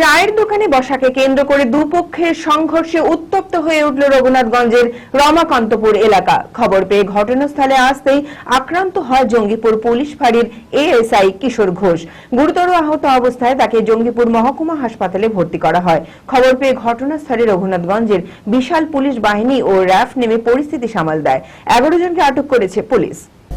চায়ের দোকানে বসাকে কেন্দ্র করে দুপক্ষের সংঘর্ষে উত্তপ্ত হয়ে উঠল রঘুনাথগঞ্জের রমাকান্তপুর এলাকা। খবর পেয়ে ঘটনাস্থলে আসতেই আক্রান্ত হয় জঙ্গিপুর পুলিশ ফাঁড়ির এএসআই কিশোর ঘোষ। গুরুতর আহত অবস্থায় তাকে জঙ্গিপুর মহকুমা হাসপাতালে ভর্তি করা হয়। খবর পেয়ে ঘটনাস্থলে রঘুনাথগঞ্জের বিশাল পুলিশ বাহিনী ও র্যাফ নেমে পরিস্থিতি সামাল দেয়। এগারো জনকে আটক করেছে পুলিশ।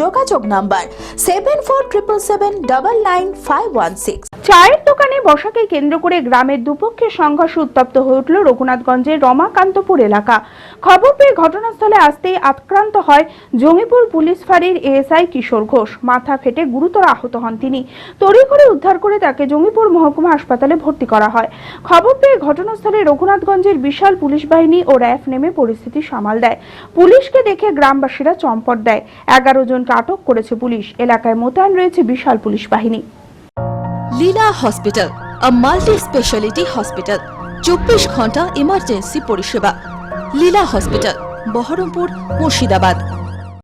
যোগাযোগ number seven four triple seven double nine five one six চায়ের দোকানে বসাকে কেন্দ্র করে গ্রামের দুপক্ষের সংঘর্ষ উত্তপ্ত হয়ে উঠল রঘুনাথগঞ্জের রমাকান্তপুর এলাকা। খবর পেয়ে ঘটনাস্থলে আসতেই আক্রান্ত হয় জঙ্গিপুর পুলিশ ফাঁড়ির এএসআই কিশোর ঘোষ। মাথা ফেটে গুরুতর আহত হন তিনি। তড়িঘড়ি উদ্ধার করে তাকে জঙ্গিপুর মহকুমা হাসপাতালে ভর্তি করা হয়। খবর পেয়ে ঘটনাস্থলে রঘুনাথগঞ্জের বিশাল পুলিশ বাহিনী ও র্যাফ নেমে পরিস্থিতি সামাল দেয়। পুলিশকে দেখে গ্রামবাসীরা চম্পট দেয়। এগারো জনকে আটক করেছে পুলিশ। এলাকায় মোতায়েন রয়েছে বিশাল পুলিশ বাহিনী। Leela hospital multi speciality hospital চব্বিশ ঘণ্টা ইমার্জেন্সি পরিষেবা। লীলা হসপিটাল, বহরমপুর, মুর্শিদাবাদ।